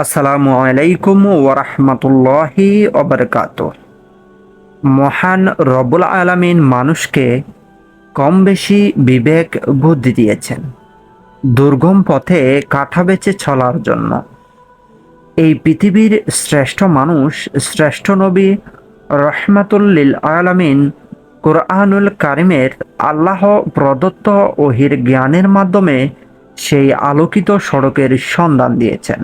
আসসালামু আলাইকুম ওরহমতুল্লাহি অবরকাত মহান রবুল আলমিন মানুষকে কম বেশি বিবেক বুদ্ধি দিয়েছেন। দুর্গম পথে কাঠা বেচে চলার জন্য। এই পৃথিবীর শ্রেষ্ঠ মানুষ, শ্রেষ্ঠ নবী রহমাতুল্লিল আলমিন কোরআনুল কারিমের আল্লাহ প্রদত্ত ওহির জ্ঞানের মাধ্যমে সেই আলোকিত সড়কের সন্ধান দিয়েছেন।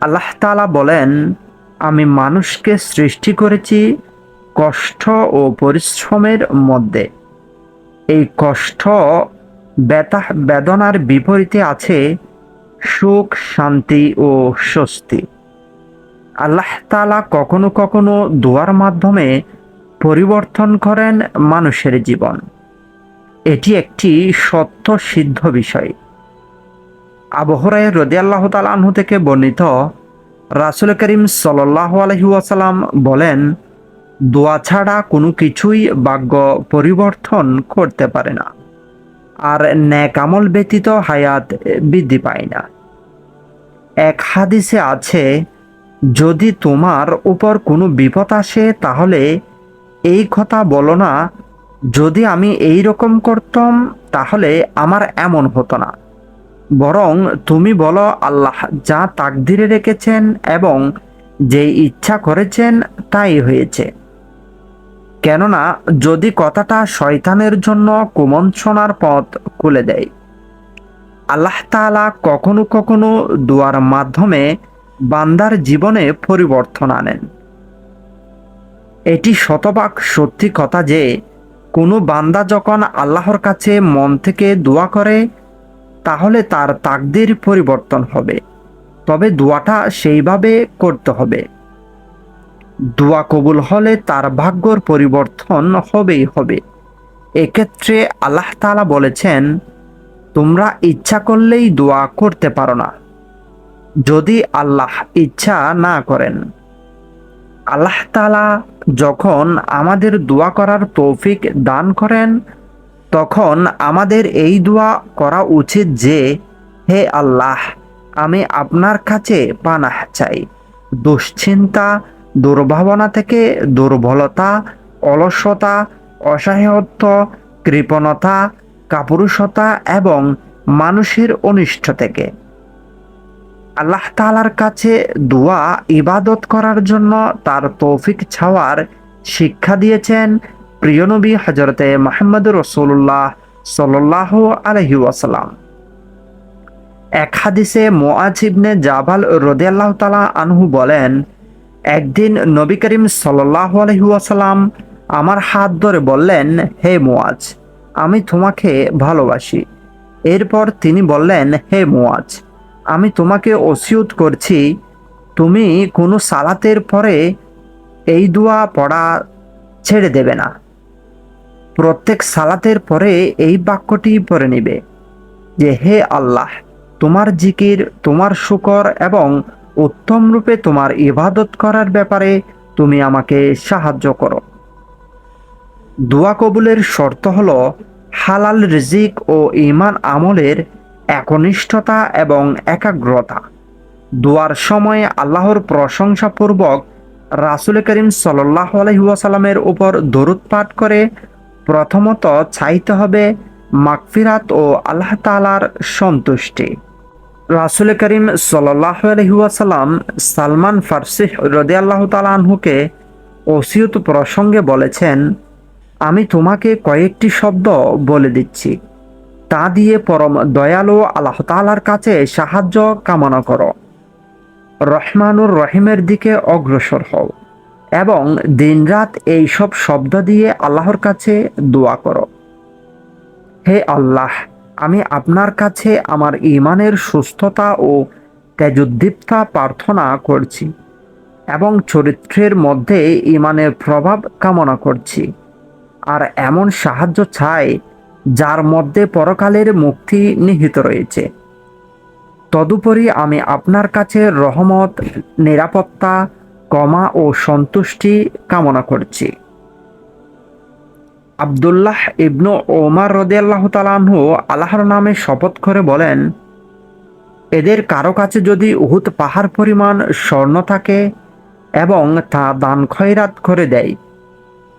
আল্লাহ তালা বলেন, আমি মানুষকে সৃষ্টি করেছি কষ্ট ও পরিশ্রমের মধ্যে। এই কষ্ট ব্যথা, বেদনার বিপরীতে আছে সুখ, শান্তি ও স্বস্তি। আল্লাহ তালা কখনো কখনো দোয়ার মাধ্যমে পরিবর্তন করেন মানুষের জীবন। এটি একটি সত্য সিদ্ধ বিষয়। আবহরায় রদি আল্লাহ তালাহু থেকে বর্ণিত রাসুল করিম সাল্লাহ আলহিউসালাম বলেন, দোয়া ছাড়া কোনো কিছুই ভাগ্য পরিবর্তন করতে পারে না আর ন্যাক আমল ব্যতীত হায়াত বৃদ্ধি পায় না। এক হাদিসে আছে, যদি তোমার উপর কোনো বিপদ আসে তাহলে এই কথা বলো না, যদি আমি এই রকম করতাম তাহলে আমার এমন হতো না। বরং তুমি বলো আল্লাহ যা তাকদিরে রেখেছেন এবং যে ইচ্ছা করেছেন তাই হয়েছে। কেননা যদি কথাটা শয়তানের জন্য কুমন্ত্রণার পথ খুলে দেয়, আল্লাহ তালা কখনো কখনো দুয়ার মাধ্যমে বান্দার জীবনে পরিবর্তন আনেন। এটি শতভাগ সত্যি কথা যে, কোনো বান্দা যখন আল্লাহর কাছে মন থেকে দোয়া করে তাহলে তার তাকদির পরিবর্তন হবে। তবে দোয়াটা সেইভাবে করতে হবে। দোয়া কবুল হলে তার ভাগ্যর পরিবর্তন হবেই হবে। এক্ষেত্রে আল্লাহ তালা বলেছেন, তোমরা ইচ্ছা করলেই দোয়া করতে পারো না। যদি আল্লাহ ইচ্ছা না করেন। আল্লাহ তালা যখন আমাদের দোয়া করার তৌফিক দান করেন তখন আমাদের এই দোয়া করা উচিত যে, হে আল্লাহ, আমি আপনার কাছে পানাহ চাই। দুশ্চিন্তা, দুর্ভাবনা থেকে দুর্বলতা, অলসতা, অসহায়ত্ব, কৃপণতা, কাপুরুষতা এবং মানুষের অনিষ্ট থেকে। আল্লাহ তালার কাছে দোয়া ইবাদত করার জন্য তার তৌফিক ছাওয়ার শিক্ষা দিয়েছেন। প্রিয় নবী হজরতে মাহমুদ রসুল্লাহ সাল্লাহ আলহি ওয়াসালাম এক হাদিসে মোয়াজ ইবনে জাবাল রদে আল্লাহ তালা আনহু বলেন, একদিন নবী করিম সাল্লাহ আলহি আমার হাত ধরে বললেন, হে মোয়াজ আমি তোমাকে ভালোবাসি। এরপর তিনি বললেন, হে মোয়াজ আমি তোমাকে ওসিয়ত করছি, তুমি কোনো সালাতের পরে এই দোয়া পড়া ছেড়ে দেবে না। প্রত্যেক সালাতের পরে এই বাক্যটি পড়ে নিবে যে, হে আল্লাহ, তোমার জিকির, তোমার শুকর এবং উত্তম রূপে তোমার ইবাদত করার ব্যাপারে তুমি আমাকে সাহায্য করো। দোয়া কবুলের শর্ত হল, হালাল রিজিক ও ইমান আমলের একনিষ্ঠতা এবং একাগ্রতা। দোয়ার সময় আল্লাহর প্রশংসাপূর্বক রাসুল করিম সাল্লাহ আলহিউসালামের উপর দরুদ পাঠ করে প্রথমত চাইতে হবে মাকফিরাত ও আল্লাহ তালার সন্তুষ্টি। রাসুল করিম সাল্লাহ আলহিউসালাম সালমান ফার্সি রদে আল্লাহ তালাহুকে ওসিয়ত প্রসঙ্গে বলেছেন, আমি তোমাকে কয়েকটি শব্দ বলে দিচ্ছি। তা দিয়ে পরম দয়ালু আল্লাহ তালার কাছে সাহায্য কামনা করো। রহমানুর রহিমের দিকে অগ্রসর হও। এবং দিনরাত এই সব শব্দ দিয়ে আল্লাহর কাছে দোয়া করো। হে আল্লাহ, আমি আপনার কাছে আমার ইমানের সুস্থতা ও তেজোদ্দীপ্তা প্রার্থনা করছি এবং চরিত্রের মধ্যে ইমানের প্রভাব কামনা করছি। আর এমন সাহায্য চাই যার মধ্যে পরকালের মুক্তি নিহিত রয়েছে। তদুপরি আমি আপনার কাছে রহমত, নিরাপত্তা কমা ও সন্তুষ্টি কামনা করছি। আবদুল্লাহ ইবনু ওমার রদে আল্লাহ তালাহু আল্লাহর নামে শপথ করে বলেন, এদের কারও কাছে যদি উহুদ পাহাড় পরিমাণ স্বর্ণ থাকে এবং তা দান খয়রাত করে দেয়,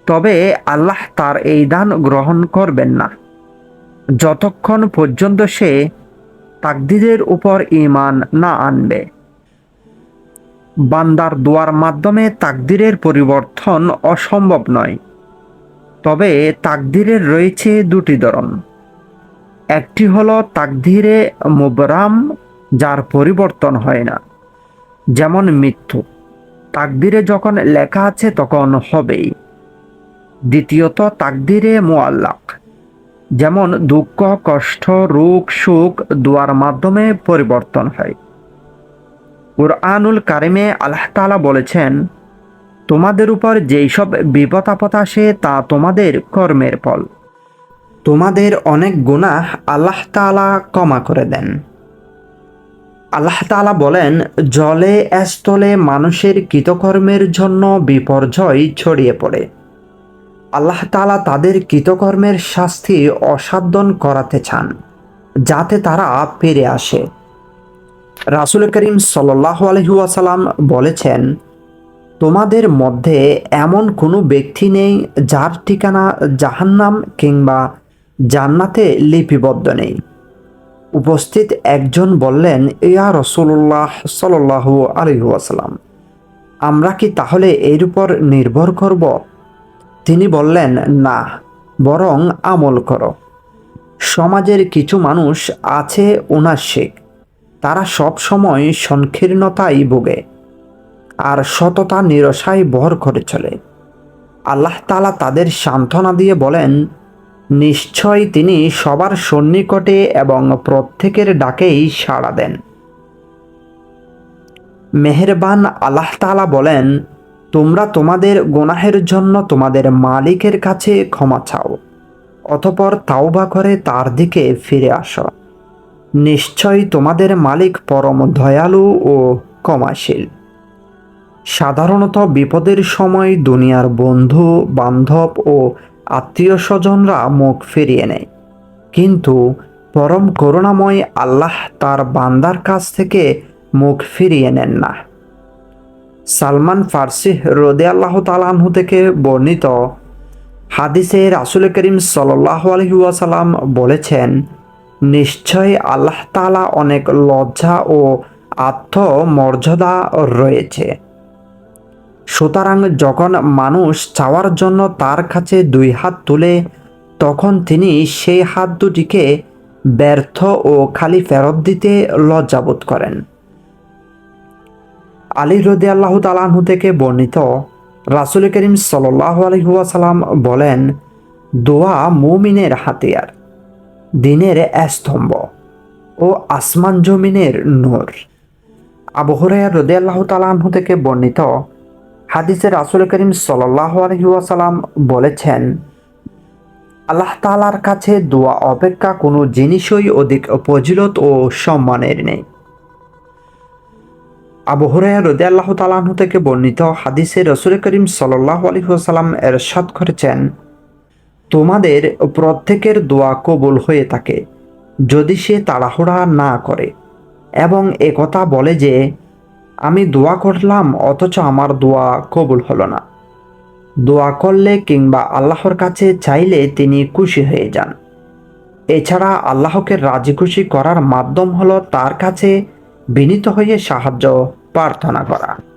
তবে আল্লাহ তার এই দান গ্রহণ করবেন না। যতক্ষণ পর্যন্ত সে তাকদিদের উপর ইমান না আনবে। বান্দার দোয়ার মাধ্যমে তাকদিরের পরিবর্তন অসম্ভব নয়। তবে তাকদিরের রয়েছে দুটি ধরন। একটি হলো তাকদিরে মুবরাম, যার পরিবর্তন হয় না। যেমন মৃত্যু। তাকদিরে যখন লেখা আছে তখন হবেই। দ্বিতীয়ত, তাকদিরে মোয়াল্লাক যেমন দুঃখ, কষ্ট, রোগ, সুখ দোয়ার মাধ্যমে পরিবর্তন হয়। কুরআনুল কারিমে আল্লাহ তাআলা বলেছেন, তোমাদের উপর যেই সব বিপদ আপদ আসে, তা তোমাদের কর্মের ফল। তোমাদের অনেক গুনাহ আল্লাহ তাআলা ক্ষমা করে দেন। আল্লাহ তাআলা বলেন, জলে, স্থলে মানুষের কৃতকর্মের জন্য বিপর্যয় ছড়িয়ে পড়ে। আল্লাহ তাআলা তাদের কৃতকর্মের শাস্তি অসাধ্যন করাতে চান, যাতে তারা ফিরে আসে। রাসুল করিম সাল্লাহ আলহিউসালাম বলেছেন, তোমাদের মধ্যে এমন কোনো ব্যক্তি নেই যার ঠিকানা জাহান্নাম কিংবা জান্নাতে লিপিবদ্ধ নেই। উপস্থিত একজন বললেন, ইয়া রসুল্লাহ সাল্লাহ আলহিউসালাম আমরা কি তাহলে এর উপর নির্ভর করব? তিনি বললেন, না, বরং আমল করো। সমাজের কিছু মানুষ আছে উনাশিক তারা সব সময় সংকীর্ণতাই ভোগে আর সততা নিরসায় বহর করে চলে। আল্লাহ তালা তাদের সান্ত্বনা দিয়ে বলেন, নিশ্চয় তিনি সবার সন্নিকটে এবং প্রত্যেকের ডাকেই সাড়া দেন। মেহেরবান আল্লাহ তালা বলেন, তোমরা তোমাদের গোনাহের জন্য তোমাদের মালিকের কাছে ক্ষমা চাও, অতপর তাওবা করে তার দিকে ফিরে আসো। নিশ্চয় তোমাদের মালিক পরম দয়ালু ও ক্ষমাশীল। সাধারণত বিপদের সময় দুনিয়ার বন্ধু, বান্ধব ও আত্মীয় স্বজনরা মুখ ফিরিয়ে নেয়। কিন্তু পরম করুণাময় আল্লাহ তার বান্দার কাছ থেকে মুখ ফিরিয়ে নেন না। সালমান ফার্সি রদে আল্লাহ তালাহু থেকে বর্ণিত হাদিসে রাসুল করিম সাল্লাহ আলহিউসালাম বলেছেন নিশ্চয় আল্লাহ তালা অনেক লজ্জা ও আত্মমর্যাদা রয়েছে। সুতরাং যখন মানুষ চাওয়ার জন্য তার কাছে দুই হাত তুলে, তখন তিনি সেই হাত দুটিকে ব্যর্থ ও খালি ফেরত দিতে লজ্জাবোধ করেন। আলী রদি আল্লাহ তালাহু থেকে বর্ণিত রাসুল করিম সাল্লাহ আলহিহাসাল্লাম বলেন, দোয়া মুমিনের হাতিয়ার। দিনের স্তম্ভ ও আসমান জমিনের নূর। আবহরায়া রদে আল্লাহ তালাহু থেকে বর্ণিত হাদিসে রাসুল করিম সাল্লাহ আলহিহাসাল্লাম বলেছেন, আল্লাহ তালার কাছে দোয়া অপেক্ষা কোনো জিনিসই অধিক ফজিলত ও সম্মানের নেই। আবু হুরাইয়া রদি আল্লাহ তালাহু থেকে বর্ণিত হাদিসে রসুল করিম সাল্লাহ আলহিহাসাল্লাম এরশাদ করেছেন তোমাদের প্রত্যেকের দোয়া কবুল হয়ে থাকে, যদি সে তাড়াহুড়া না করে। এবং একথা বলে যে, আমি দোয়া করলাম, অথচ আমার দোয়া কবুল হলো না। দোয়া করলে কিংবা আল্লাহর কাছে চাইলে তিনি খুশি হয়ে যান। এছাড়া আল্লাহকে রাজি খুশি করার মাধ্যম হলো তার কাছে বিনীত হয়ে সাহায্য প্রার্থনা করা।